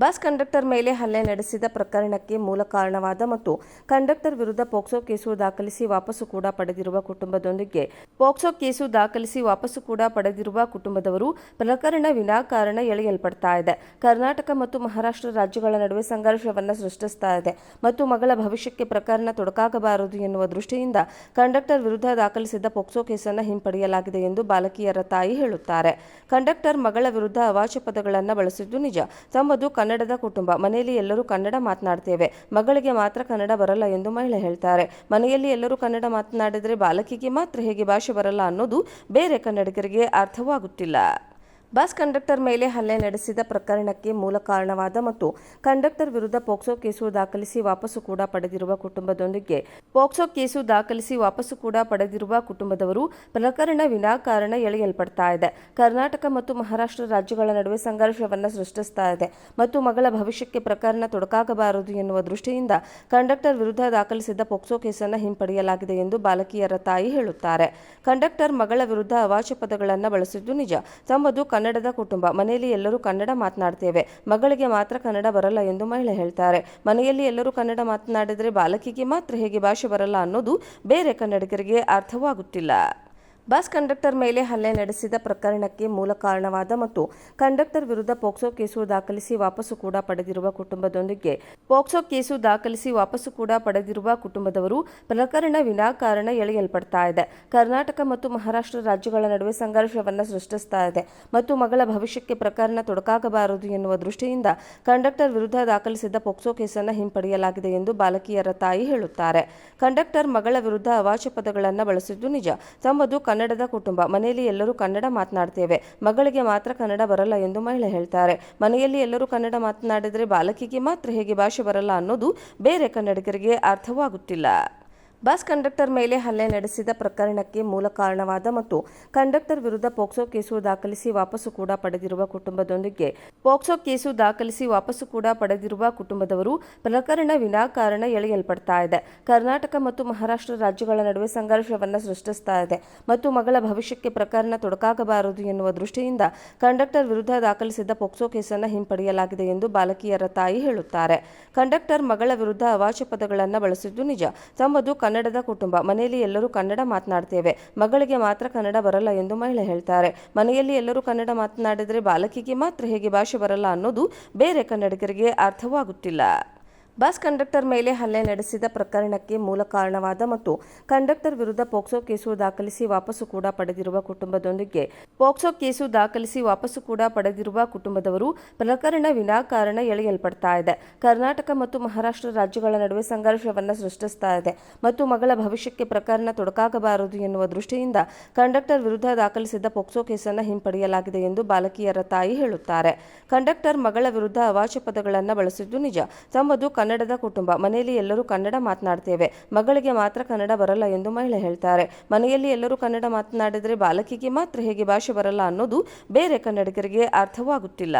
Bus conductor ಮೇಲೆ ಹಲ್ಲೆ ನಡೆಸಿದ ಪ್ರಕರಣಕ್ಕೆ ಮೂಲ ಕಾರಣವಾದ ಮತ್ತು ಕಂಡಕ್ಟರ್ ವಿರುದ್ಧ ಪೋಕ್ಸೋ ಕೇಸು ದಾಖಲಿಸಿ ವಾಪಸ್ಸು ಕೂಡ ಪಡೆದಿರುವ ಕುಟುಂಬದೊಂದಿಗೆ ಪೋಕ್ಸೋ ಕೇಸು ದಾಖಲಿಸಿ ವಾಪಸ್ಸು ಕೂಡ ಪಡೆದಿರುವ ಕುಟುಂಬದವರು ಪ್ರಕರಣ ವಿನಾಕಾರಣ ಎಳೆಯಲ್ಪಡ್ತಾ ಇದೆ. ಕರ್ನಾಟಕ ಮತ್ತು ಮಹಾರಾಷ್ಟ್ರ ರಾಜ್ಯಗಳ ನಡುವೆ ಸಂಘರ್ಷವನ್ನು ಸೃಷ್ಟಿಸ್ತಾ ಇದೆ. ಮತ್ತು ಮಗಳ ಭವಿಷ್ಯಕ್ಕೆ ಪ್ರಕರಣ ತೊಡಕಾಗಬಾರದು ಎನ್ನುವ ದೃಷ್ಟಿಯಿಂದ ಕಂಡಕ್ಟರ್ ವಿರುದ್ಧ ದಾಖಲಿಸಿದ್ದ ಪೋಕ್ಸೋ ಕೇಸನ್ನು ಹಿಂಪಡೆಯಲಾಗಿದೆ ಎಂದು ಬಾಲಕಿಯರ ತಾಯಿ ಹೇಳುತ್ತಾರೆ. ಕಂಡಕ್ಟರ್ ಮಗಳ ವಿರುದ್ಧ ಅವಾಚ್ಯ ಪದಗಳನ್ನು ಬಳಸಿದ್ದು ನಿಜ. ತಮ್ಮದು ಕನ್ನಡದ ಕುಟುಂಬ. ಮನೆಯಲ್ಲಿ ಎಲ್ಲರೂ ಕನ್ನಡ ಮಾತನಾಡ್ತೇವೆ. ಮಗಳಿಗೆ ಮಾತ್ರ ಕನ್ನಡ ಬರಲ್ಲ ಎಂದು ಮಹಿಳೆ ಹೇಳ್ತಾರೆ. ಮನೆಯಲ್ಲಿ ಎಲ್ಲರೂ ಕನ್ನಡ ಮಾತನಾಡಿದರೆ ಬಾಲಕಿಗೆ ಮಾತ್ರ ಹೇಗೆ ಭಾಷೆ ಬರಲ್ಲ ಅನ್ನೋದು ಬೇರೆ ಕನ್ನಡಿಗರಿಗೆ ಅರ್ಥವಾಗುತ್ತಿಲ್ಲ. ಬಸ್ ಕಂಡಕ್ಟರ್ ಮೇಲೆ ಹಲ್ಲೆ ನಡೆಸಿದ ಪ್ರಕರಣಕ್ಕೆ ಮೂಲ ಕಾರಣವಾದ ಮತ್ತು ಕಂಡಕ್ಟರ್ ವಿರುದ್ಧ ಪೋಕ್ಸೋ ಕೇಸು ದಾಖಲಿಸಿ ವಾಪಸ್ಸು ಕೂಡ ಪಡೆದಿರುವ ಕುಟುಂಬದೊಂದಿಗೆ ಪೋಕ್ಸೋ ಕೇಸು ದಾಖಲಿಸಿ ವಾಪಸ್ಸು ಕೂಡ ಪಡೆದಿರುವ ಕುಟುಂಬದವರು ಪ್ರಕರಣ ವಿನಾಕಾರಣ ಎಳೆಯಲ್ಪಡ್ತಾ ಇದೆ. ಕರ್ನಾಟಕ ಮತ್ತು ಮಹಾರಾಷ್ಟ್ರ ರಾಜ್ಯಗಳ ನಡುವೆ ಸಂಘರ್ಷವನ್ನು ಸೃಷ್ಟಿಸ್ತಾ ಇದೆ. ಮತ್ತು ಮಗಳ ಭವಿಷ್ಯಕ್ಕೆ ಪ್ರಕರಣ ತೊಡಕಾಗಬಾರದು ಎನ್ನುವ ದೃಷ್ಟಿಯಿಂದ ಕಂಡಕ್ಟರ್ ವಿರುದ್ಧ ದಾಖಲಿಸಿದ್ದ ಪೋಕ್ಸೋ ಕೇಸನ್ನು ಹಿಂಪಡೆಯಲಾಗಿದೆ ಎಂದು ಬಾಲಕಿಯರ ತಾಯಿ ಹೇಳುತ್ತಾರೆ. ಕಂಡಕ್ಟರ್ ಮಗಳ ವಿರುದ್ಧ ಅವಾಚ್ಯ ಪದಗಳನ್ನು ಬಳಸಿದ್ದು ನಿಜ. ತಮ್ಮದು ಕನ್ನಡದ ಕುಟುಂಬ. ಮನೆಯಲ್ಲಿ ಎಲ್ಲರೂ ಕನ್ನಡ ಮಾತನಾಡ್ತೇವೆ. ಮಗಳಿಗೆ ಮಾತ್ರ ಕನ್ನಡ ಬರಲ್ಲ ಎಂದು ಮಹಿಳೆ ಹೇಳ್ತಾರೆ. ಮನೆಯಲ್ಲಿ ಎಲ್ಲರೂ ಕನ್ನಡ ಮಾತನಾಡಿದರೆ ಬಾಲಕಿಗೆ ಮಾತ್ರ ಹೇಗೆ ಭಾಷೆ ಬರಲ್ಲ ಅನ್ನೋದು ಬೇರೆ ಕನ್ನಡಿಗರಿಗೆ ಅರ್ಥವಾಗುತ್ತಿಲ್ಲ. ಬಸ್ ಕಂಡಕ್ಟರ್ ಮೇಲೆ ಹಲ್ಲೆ ನಡೆಸಿದ ಪ್ರಕರಣಕ್ಕೆ ಮೂಲ ಕಾರಣವಾದ ಮತ್ತು ಕಂಡಕ್ಟರ್ ವಿರುದ್ಧ ಪೋಕ್ಸೋ ಕೇಸು ದಾಖಲಿಸಿ ವಾಪಸ್ಸು ಕೂಡ ಪಡೆದಿರುವ ಕುಟುಂಬದೊಂದಿಗೆ ಪೋಕ್ಸೋ ಕೇಸು ದಾಖಲಿಸಿ ವಾಪಸ್ಸು ಕೂಡ ಪಡೆದಿರುವ ಕುಟುಂಬದವರು ಪ್ರಕರಣ ವಿನಾಕಾರಣ ಎಳೆಯಲ್ಪಡ್ತಾ ಇದೆ. ಕರ್ನಾಟಕ ಮತ್ತು ಮಹಾರಾಷ್ಟ್ರ ರಾಜ್ಯಗಳ ನಡುವೆ ಸಂಘರ್ಷವನ್ನು ಸೃಷ್ಟಿಸ್ತಾ ಇದೆ. ಮತ್ತು ಮಗಳ ಭವಿಷ್ಯಕ್ಕೆ ಪ್ರಕರಣ ತೊಡಕಾಗಬಾರದು ಎನ್ನುವ ದೃಷ್ಟಿಯಿಂದ ಕಂಡಕ್ಟರ್ ವಿರುದ್ಧ ದಾಖಲಿಸಿದ್ದ ಪೋಕ್ಸೋ ಕೇಸನ್ನು ಹಿಂಪಡೆಯಲಾಗಿದೆ ಎಂದು ಬಾಲಕಿಯರ ತಾಯಿ ಹೇಳುತ್ತಾರೆ. ಕಂಡಕ್ಟರ್ ಮಗಳ ವಿರುದ್ಧ ಅವಾಚ್ಯ ಪದಗಳನ್ನು ಬಳಸಿದ್ದು ನಿಜ. ತಮ್ಮದು ಕನ್ನಡದ ಕುಟುಂಬ. ಮನೆಯಲ್ಲಿ ಎಲ್ಲರೂ ಕನ್ನಡ ಮಾತನಾಡ್ತೇವೆ. ಮಗಳಿಗೆ ಮಾತ್ರ ಕನ್ನಡ ಬರಲ್ಲ ಎಂದು ಮಹಿಳೆ ಹೇಳ್ತಾರೆ. ಮನೆಯಲ್ಲಿ ಎಲ್ಲರೂ ಕನ್ನಡ ಮಾತನಾಡಿದರೆ ಬಾಲಕಿಗೆ ಮಾತ್ರ ಹೇಗೆ ಭಾಷೆ ಬರಲ್ಲ ಅನ್ನೋದು ಬೇರೆ ಕನ್ನಡಿಗರಿಗೆ ಅರ್ಥವಾಗುತ್ತಿಲ್ಲ. ಬಸ್ ಕಂಡಕ್ಟರ್ ಮೇಲೆ ಹಲ್ಲೆ ನಡೆಸಿದ ಪ್ರಕರಣಕ್ಕೆ ಮೂಲ ಕಾರಣವಾದ ಮತ್ತು ಕಂಡಕ್ಟರ್ ವಿರುದ್ಧ ಪೋಕ್ಸೋ ಕೇಸು ದಾಖಲಿಸಿ ವಾಪಸ್ಸು ಕೂಡ ಪಡೆದಿರುವ ಕುಟುಂಬದೊಂದಿಗೆ ಪೋಕ್ಸೋ ಕೇಸು ದಾಖಲಿಸಿ ವಾಪಸ್ಸು ಕೂಡ ಪಡೆದಿರುವ ಕುಟುಂಬದವರು ಪ್ರಕರಣ ವಿನಾಕಾರಣ ಎಳೆಯಲ್ಪಡ್ತಾ ಇದೆ. ಕರ್ನಾಟಕ ಮತ್ತು ಮಹಾರಾಷ್ಟ್ರ ರಾಜ್ಯಗಳ ನಡುವೆ ಸಂಘರ್ಷವನ್ನು ಸೃಷ್ಟಿಸ್ತಾ ಇದೆ. ಮತ್ತು ಮಗಳ ಭವಿಷ್ಯಕ್ಕೆ ಪ್ರಕರಣ ತೊಡಕಾಗಬಾರದು ಎನ್ನುವ ದೃಷ್ಟಿಯಿಂದ ಕಂಡಕ್ಟರ್ ವಿರುದ್ಧ ದಾಖಲಿಸಿದ್ದ ಪೋಕ್ಸೋ ಕೇಸನ್ನು ಹಿಂಪಡೆಯಲಾಗಿದೆ ಎಂದು ಬಾಲಕಿಯರ ತಾಯಿ ಹೇಳುತ್ತಾರೆ. ಕಂಡಕ್ಟರ್ ಮಗಳ ವಿರುದ್ಧ ಅವಾಚ್ಯ ಪದಗಳನ್ನು ಬಳಸಿದ್ದು ನಿಜ. ತಮ್ಮದು ಕನ್ನಡದ ಕುಟುಂಬ. ಮನೆಯಲ್ಲಿ ಎಲ್ಲರೂ ಕನ್ನಡ ಮಾತನಾಡ್ತೇವೆ. ಮಗಳಿಗೆ ಮಾತ್ರ ಕನ್ನಡ ಬರಲ್ಲ ಎಂದು ಮಹಿಳೆ ಹೇಳ್ತಾರೆ. ಮನೆಯಲ್ಲಿ ಎಲ್ಲರೂ ಕನ್ನಡ ಮಾತನಾಡಿದರೆ ಬಾಲಕಿಗೆ ಮಾತ್ರ ಹೇಗೆ ಭಾಷೆ ಬರಲ್ಲ ಅನ್ನೋದು ಬೇರೆ ಕನ್ನಡಿಗರಿಗೆ ಅರ್ಥವಾಗುತ್ತಿಲ್ಲ. ಬಸ್ ಕಂಡಕ್ಟರ್ ಮೇಲೆ ಹಲ್ಲೆ ನಡೆಸಿದ ಪ್ರಕರಣಕ್ಕೆ ಮೂಲ ಕಾರಣವಾದ ಮತ್ತು ಕಂಡಕ್ಟರ್ ವಿರುದ್ಧ ಪೋಕ್ಸೋ ಕೇಸು ದಾಖಲಿಸಿ ವಾಪಸ್ಸು ಕೂಡ ಪಡೆದಿರುವ ಕುಟುಂಬದೊಂದಿಗೆ ಪೋಕ್ಸೋ ಕೇಸು ದಾಖಲಿಸಿ ವಾಪಸ್ಸು ಕೂಡ ಪಡೆದಿರುವ ಕುಟುಂಬದವರು ಪ್ರಕರಣ ವಿನಾಕಾರಣ ಎಳೆಯಲ್ಪಡ್ತಾ ಇದೆ. ಕರ್ನಾಟಕ ಮತ್ತು ಮಹಾರಾಷ್ಟ್ರ ರಾಜ್ಯಗಳ ನಡುವೆ ಸಂಘರ್ಷವನ್ನು ಸೃಷ್ಟಿಸ್ತಾ ಇದೆ. ಮತ್ತು ಮಗಳ ಭವಿಷ್ಯಕ್ಕೆ ಪ್ರಕರಣ ತೊಡಕಾಗಬಾರದು ಎನ್ನುವ ದೃಷ್ಟಿಯಿಂದ ಕಂಡಕ್ಟರ್ ವಿರುದ್ಧ ದಾಖಲಿಸಿದ್ದ ಪೋಕ್ಸೋ ಕೇಸನ್ನು ಹಿಂಪಡೆಯಲಾಗಿದೆ ಎಂದು ಬಾಲಕಿಯರ ತಾಯಿ ಹೇಳುತ್ತಾರೆ. ಕಂಡಕ್ಟರ್ ಮಗಳ ವಿರುದ್ಧ ಅವಾಚ್ಯ ಪದಗಳನ್ನು ಬಳಸಿದ್ದು ನಿಜ. ತಮ್ಮದು ಕನ್ನಡದ ಕುಟುಂಬ. ಮನೆಯಲ್ಲಿ ಎಲ್ಲರೂ ಕನ್ನಡ ಮಾತನಾಡ್ತೇವೆ. ಮಗಳಿಗೆ ಮಾತ್ರ ಕನ್ನಡ ಬರಲ್ಲ ಎಂದು ಮಹಿಳೆ ಹೇಳ್ತಾರೆ. ಮನೆಯಲ್ಲಿ ಎಲ್ಲರೂ ಕನ್ನಡ ಮಾತನಾಡಿದರೆ ಬಾಲಕಿಗೆ ಮಾತ್ರ ಹೇಗೆ ಭಾಷೆ ಬರಲ್ಲ ಅನ್ನೋದು ಬೇರೆ ಕನ್ನಡಿಗರಿಗೆ ಅರ್ಥವಾಗುತ್ತಿಲ್ಲ.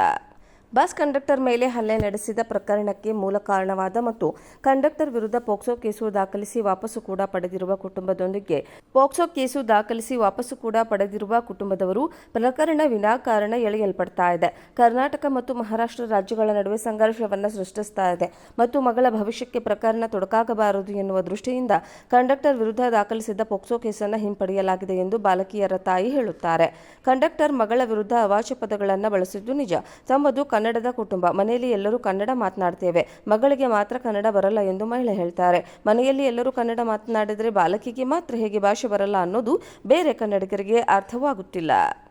ಬಸ್ ಕಂಡಕ್ಟರ್ ಮೇಲೆ ಹಲ್ಲೆ ನಡೆಸಿದ ಪ್ರಕರಣಕ್ಕೆ ಮೂಲ ಕಾರಣವಾದ ಮತ್ತು ಕಂಡಕ್ಟರ್ ವಿರುದ್ಧ ಪೋಕ್ಸೋ ಕೇಸು ದಾಖಲಿಸಿ ವಾಪಸ್ಸು ಕೂಡ ಪಡೆದಿರುವ ಕುಟುಂಬದೊಂದಿಗೆ ಪೋಕ್ಸೋ ಕೇಸು ದಾಖಲಿಸಿ ವಾಪಸ್ಸು ಕೂಡ ಪಡೆದಿರುವ ಕುಟುಂಬದವರು ಪ್ರಕರಣ ವಿನಾಕಾರಣ ಎಳೆಯಲ್ಪಡ್ತಾ ಇದೆ. ಕರ್ನಾಟಕ ಮತ್ತು ಮಹಾರಾಷ್ಟ್ರ ರಾಜ್ಯಗಳ ನಡುವೆ ಸಂಘರ್ಷವನ್ನು ಸೃಷ್ಟಿಸ್ತಾ ಇದೆ. ಮತ್ತು ಮಗಳ ಭವಿಷ್ಯಕ್ಕೆ ಪ್ರಕರಣ ತೊಡಕಾಗಬಾರದು ಎನ್ನುವ ದೃಷ್ಟಿಯಿಂದ ಕಂಡಕ್ಟರ್ ವಿರುದ್ಧ ದಾಖಲಿಸಿದ್ದ ಪೋಕ್ಸೋ ಕೇಸನ್ನು ಹಿಂಪಡೆಯಲಾಗಿದೆ ಎಂದು ಬಾಲಕಿಯರ ತಾಯಿ ಹೇಳುತ್ತಾರೆ. ಕಂಡಕ್ಟರ್ ಮಗಳ ವಿರುದ್ಧ ಅವಾಚ್ಯ ಪದಗಳನ್ನು ಬಳಸಿದ್ದು ನಿಜ. ತಮ್ಮದು ಕನ್ನಡದ ಕುಟುಂಬ. ಮನೆಯಲ್ಲಿ ಎಲ್ಲರೂ ಕನ್ನಡ ಮಾತನಾಡ್ತೇವೆ. ಮಗಳಿಗೆ ಮಾತ್ರ ಕನ್ನಡ ಬರಲ್ಲ ಎಂದು ಮಹಿಳೆ ಹೇಳ್ತಾರೆ. ಮನೆಯಲ್ಲಿ ಎಲ್ಲರೂ ಕನ್ನಡ ಮಾತನಾಡಿದರೆ ಬಾಲಕಿಗೆ ಮಾತ್ರ ಹೇಗೆ ಭಾಷೆ ಬರಲ್ಲ ಅನ್ನೋದು ಬೇರೆ ಕನ್ನಡಿಗರಿಗೆ ಅರ್ಥವಾಗುತ್ತಿಲ್ಲ.